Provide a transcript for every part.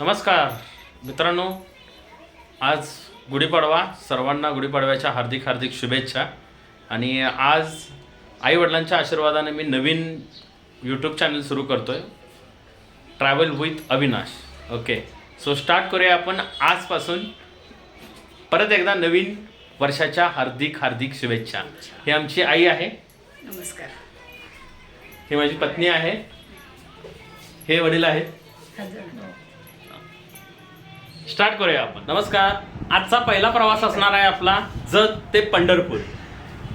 नमस्कार. मित्रांनो आज गुढीपाडवा सर्वांना गुढीपाडव्याच्या हार्दिक हार्दिक शुभेच्छा. आणि आज आईवडिलांच्या आशीर्वादाने मी नवीन यूट्यूब चॅनल सुरू करतो आहे travel with Avinash. Okay so start करूया आपण आजपासून. परत एकदा नवीन वर्षाच्या हार्दिक हार्दिक शुभेच्छा. ही आमची आई आहे. नमस्कार. ही माझी पत्नी आहे. हे वडील आहेत. स्टार्ट करूया आपण. नमस्कार. आजचा पहिला प्रवास असणार आहे आपला जत ते पंढरपूर.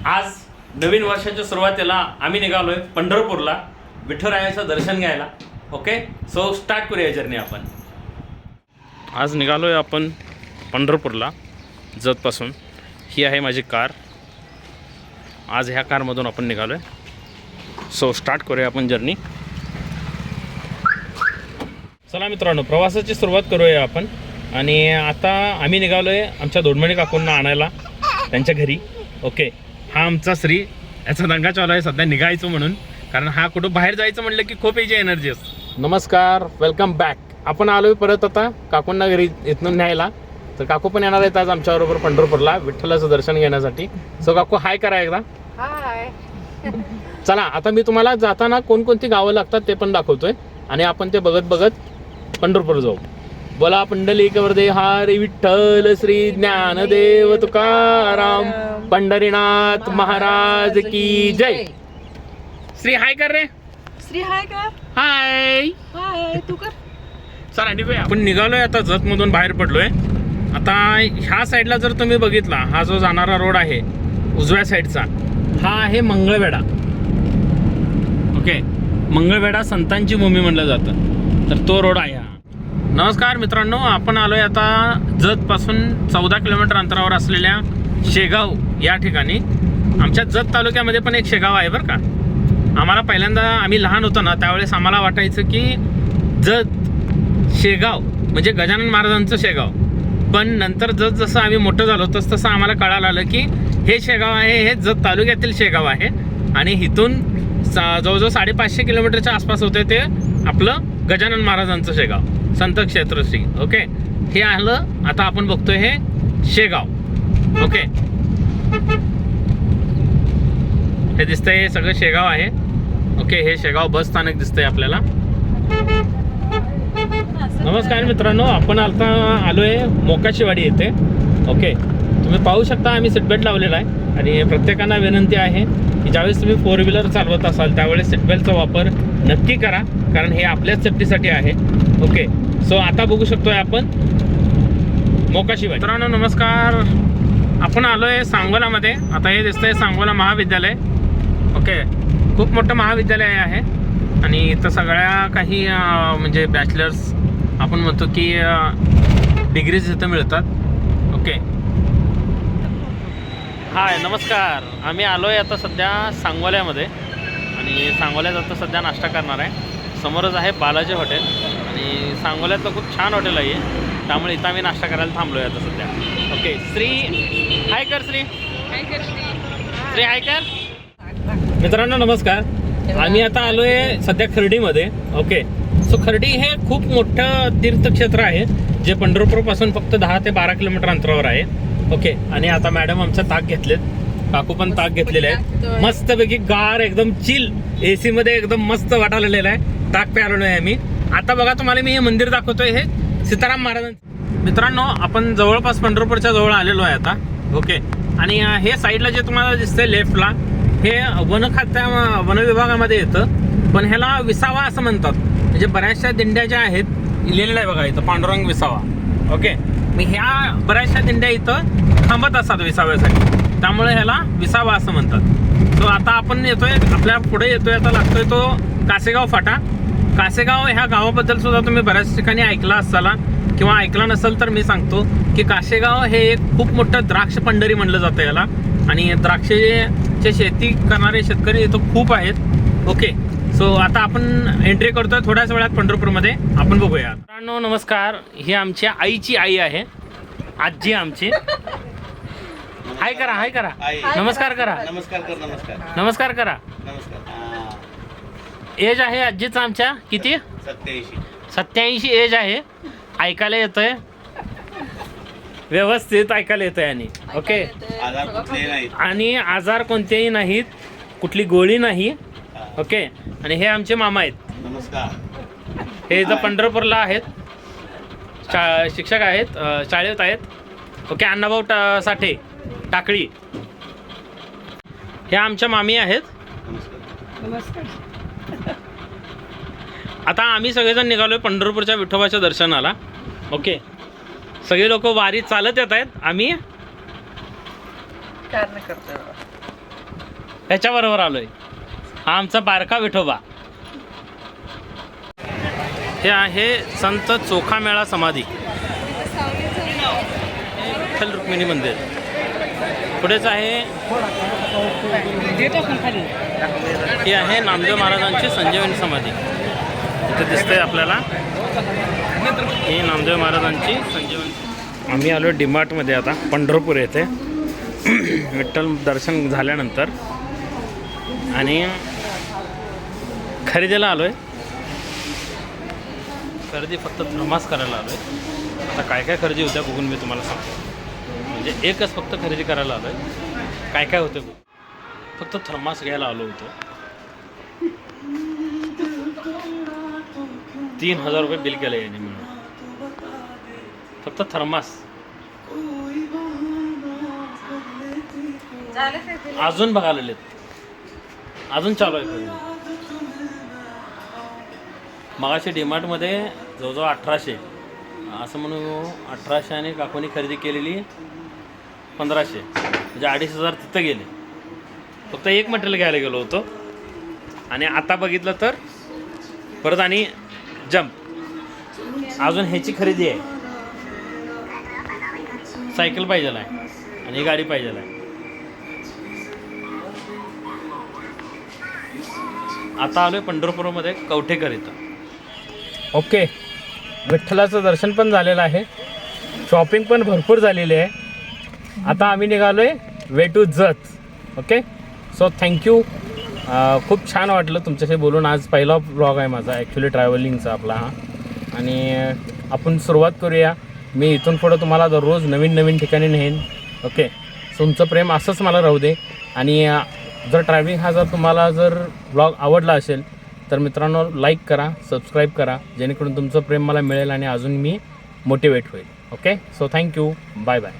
आज नवीन वर्षाच्या सुरुवातीला आम्ही निघालोय पंढरपूरला विठ्ठलरायाचं दर्शन घ्यायला. ओके सो स्टार्ट करूया जर्नी आपण. आज निघालोय आपण पंढरपूरला जतपासून. ही आहे माझी कार. आज ह्या कारमधून आपण निघालोय. सो स्टार्ट करूया आपण जर्नी चला मित्रांनो प्रवासाची सुरुवात करूया आपण. आणि आता आम्ही निघालो आहे आमच्या दोडमणी काकूंना आणायला त्यांच्या घरी. ओके हा आमचा श्री याचा दंगा चालू आहे सध्या निघायचं म्हणून. कारण हा कुठं बाहेर जायचं म्हटलं की खूप याची एनर्जी असते. नमस्कार वेलकम बॅक आपण आलो आहे परत आता काकूंना घरी इथून न्यायला. तर काकू पण येणार आहेत आज आमच्याबरोबर पंढरपूरला विठ्ठलाचं दर्शन घेण्यासाठी. सो काकू हाय करा एकदा. हाय चला आता मी तुम्हाला जाताना कोणकोणती गावं लागतात ते पण दाखवतोय. आणि आपण ते बघत बघत पंढरपूर जाऊ. बोला पंढलिक वरदे हारी विठ्ठल श्री ज्ञानदेव तुकाराम पंढरीनाथ महाराज की जय. श्री हाय कर रे. श्री हाय का हाय. हाय तू कर. चला निघूया. आपण निघालोय आता जत मधून बाहेर पडलोय. आता ह्या साईडला जर तुम्ही बघितला हा जो जाणारा रोड आहे उजव्या साईडचा हा आहे मंगळवेढा. ओके? मंगळवेढा संतांची भूमी म्हणलं जातं. तर तो रोड आहे हा. नमस्कार मित्रांनो आपण आलोय आता जतपासून चौदा किलोमीटर अंतरावर असलेल्या शेगाव या ठिकाणी. आमच्या जत तालुक्यामध्ये पण एक शेगाव आहे बरं का. आम्हाला पहिल्यांदा आम्ही लहान होतो ना त्यावेळेस आम्हाला वाटायचं की जत शेगाव म्हणजे गजानन महाराजांचं शेगाव. पण नंतर जत जसं आम्ही मोठं झालो तस तसं आम्हाला कळायला आलं की हे शेगाव आहे हे जत तालुक्यातील शेगाव आहे. आणि इथून जवळजवळ साडेपाचशे किलोमीटरच्या आसपास होते ते आपलं गजानन महाराजांचं शेगाव. संत सिंग ओके हे आलं आता आपण बघतोय हे शेगाव ओके हे दिसतंय हे सगळं शेगाव आहे ओके हे शेगाव बस स्थानक दिसतंय आपल्याला. नमस्कार मित्रांनो आपण आता आलोय मोकाशीवाडी येथे ओके तुम्ही पाहू शकता आम्ही सीटबेल्ट लावलेला आहे आणि प्रत्येकांना विनंती आहे की ज्यावेळेस तुम्ही फोर व्हीलर चालवत असाल त्यावेळेस सीटबेल्टचा वापर नक्की करा कारण हे आपल्याच सेफ्टीसाठी आहे. ओके सो आता बघू शकतोय आपण मोकाशिवाय. मित्रांनो नमस्कार. आपण आलो आहे सांगोलामध्ये. आता हे दिसतंय सांगोला महाविद्यालय. ओके खूप मोठं महाविद्यालय आहे. आणि इथं सगळ्या काही म्हणजे बॅचलर्स आपण म्हणतो की डिग्रीज इथं मिळतात. ओके हाय नमस्कार. आम्ही आलो आहे आता सध्या सांगोल्यामध्ये. आणि सांगोल्यात आता सध्या नाश्ता करणार आहे. समोरच आहे बालाजी हॉटेल. आणि सांगोल्यातलं खूप छान हॉटेल आहे. त्यामुळे इथं आम्ही नाश्ता करायला थांबलो आहे आता सध्या. ओके श्री हाय कर श्री. श्री. हाय कर. मित्रांनो नमस्कार. आम्ही आता आलोय सध्या खर्डीमध्ये. ओके. सो खर्डी हे खूप मोठं तीर्थक्षेत्र आहे जे पंढरपूरपासून फक्त दहा ते बारा किलोमीटर अंतरावर आहे. ओके आणि आता मॅडम आमचं ताक घेतलेत. काकू पण ताक घेतलेले आहेत. मस्तपैकी गार एकदम चिल एसी मध्ये एकदम मस्त वाटायला आहे. ताक प्यायलो आहे आम्ही. आता बघा तुम्हाला मी हे मंदिर दाखवतोय हे सीताराम महाराजांचं. मित्रांनो आपण जवळपास पंढरपूरच्या जवळ आलेलो आहे आता. ओके. आणि हे साईडला जे तुम्हाला दिसतंय लेफ्टला हे वन खात्या वन विभागामध्ये येतं. पण ह्याला विसावा असं म्हणतात. म्हणजे बऱ्याचशा दिंड्या ज्या आहेत लिहिलेलं आहे बघा इथं पांडुरंग विसावा. ओके. मग ह्या बऱ्याचशा दिंड्या इथं थांबत असतात विसाव्यासाठी. त्यामुळे ह्याला विसावा असं म्हणतात. तो आता आपण येतोय आपल्या पुढे येतोय आता लागतोय तो कासेगाव फाटा. कासेगाव ह्या गावाबद्दल सुद्धा तुम्ही बऱ्याच ठिकाणी ऐकला असाला किंवा ऐकला नसेल तर मी सांगतो की काशेगाव हे एक खूप मोठं द्राक्ष पंढरी म्हणलं जातं याला. आणि द्राक्षेचे शेती करणारे शेतकरी इथं खूप आहेत. ओके सो आता आपण एंट्री करतोय थोड्याच वेळात पंढरपूरमध्ये. आपण बघूया. मित्रांनो नमस्कार. ही आमच्या आईची आई आहे. आजी आमची. हाय करा हाय करा. नमस्कार करा. नमस्कार कर नमस्कार. नमस्कार करा. नमस्कार. एज आहे आजीचं आमच्या? किती? सत्याऐंशी. सत्याऐंशी एज आहे. ऐकायला येतंय. व्यवस्थित ऐकायला येतंय आणि. ओके आणि आजार कोणतेही नाहीत. कुठली गोळी नाही. ओके? आणि हे आमचे मामा आहेत. नमस्कार. हे इथं पंढरपूरला आहेत. शा शिक्षक आहेत अ, शाळेत आहेत. ओके अण्णाभाऊ टा साठे टाकळी. हे आमच्या मामी आहेत. नमस्कार. नमस्कार. आता आम्ही सगळेजण निघालोय पंढरपूरच्या विठोबाच्या दर्शनाला. ओके? सगळे लोक वारी चालत येत आहेत. आम्ही कारण करतो ह्याच्याबरोबर आलोय. हा आमचा बारका विठोबा. हे आहे संत चोखामेळा समाधी. विठ्ठल रुक्मिणी मंदिर. पुढेच आहे ही आहे नामदेव महाराजांची संजीवनी समाधी. इथे दिसतंय आपल्याला. ही नामदेव महाराजांची संजीवनी. आम्ही आलो डिमार्टमध्ये आता पंढरपूर येथे. विठ्ठल दर्शन झाल्यानंतर. आणि खरेदीला आलोय. खरेदी फक्त थर्मास करायला आलोय. आता काय काय खरेदी होत्या बघून मी तुम्हाला सांगतो. म्हणजे एकच फक्त खरेदी करायला आलोय. काय काय होतं बघू. फक्त थर्मास घ्यायला आलो होतो. तीन हजार रुपये बिल केलं याने मिळून. फक्त थर्मास. अजून बघायला अजून चालू आहे खरेदी. मगाशी डीमार्टमध्ये जवळजवळ अठराशे असं म्हणू अठराशे आणि काकूनी खरेदी केलेली पंधराशे म्हणजे अडीच हजार तिथं गेले. फक्त एक मटेरियल घ्यायला गेलो होतो. आणि आता बघितलं तर परत आणि जम्प अजून ह्याची खरेदी आहे. सायकल पाहिजे आहे आणि ही गाडी पाहिजे आहे. आता आलो आहे पंढरपूरमध्ये कवठेकर इथं. ओके. विठ्ठलाचं दर्शन पण झालेलं आहे. शॉपिंग पण भरपूर झालेली आहे. आता आम्ही निघालो आहे way to Jath okay so thank you खूप छान वाटलं तुमच्याशी बोलून. आज पहिला ब्लॉग आहे माझा ॲक्च्युली ट्रॅव्हलिंगचा आपला हा. आणि आपण सुरुवात करूया. मी इथून पुढं तुम्हाला दररोज नवीन नवीन ठिकाणी नेईन. ओके? तुमचं प्रेम असंच मला राहू दे. आणि जर ट्रॅव्हलिंग हा जर तुम्हाला जर ब्लॉग आवडला असेल तर मित्रांनो लाईक करा सबस्क्राईब करा जेणेकरून तुमचं प्रेम मला मिळेल आणि अजून मी मोटिवेट होईल. Okay so thank you bye bye